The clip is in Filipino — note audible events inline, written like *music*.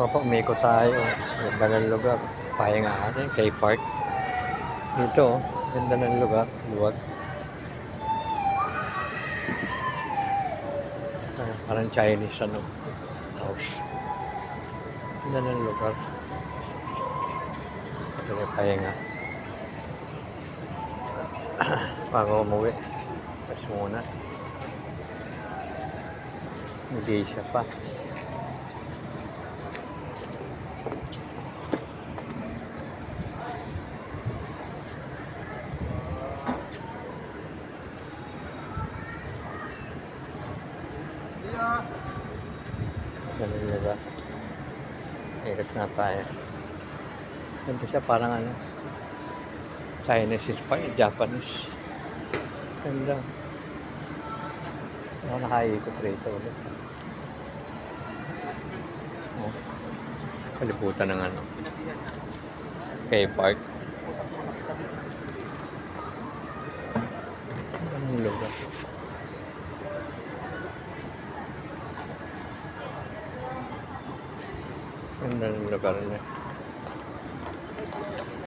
Opo, umiko tayo. Ganda ng lugar. Pahinga natin, kay park. Dito, ganda ng lugar. Luwag. Parang Chinese ano, house. Ganda ng lugar. Ito na pahinga. *clears throat* Bago umuwi. Tapos muna. Hindi siya pa. Ganun lugar. Ikot na tayo. Ganda siya parang ano. Chinese inspired, Japanese. Ganda. Ako nakaikot rito ulit. Oh. Kalibutan ng ano. Kay Park. Ganun lugar. Ganda ng lugar niya.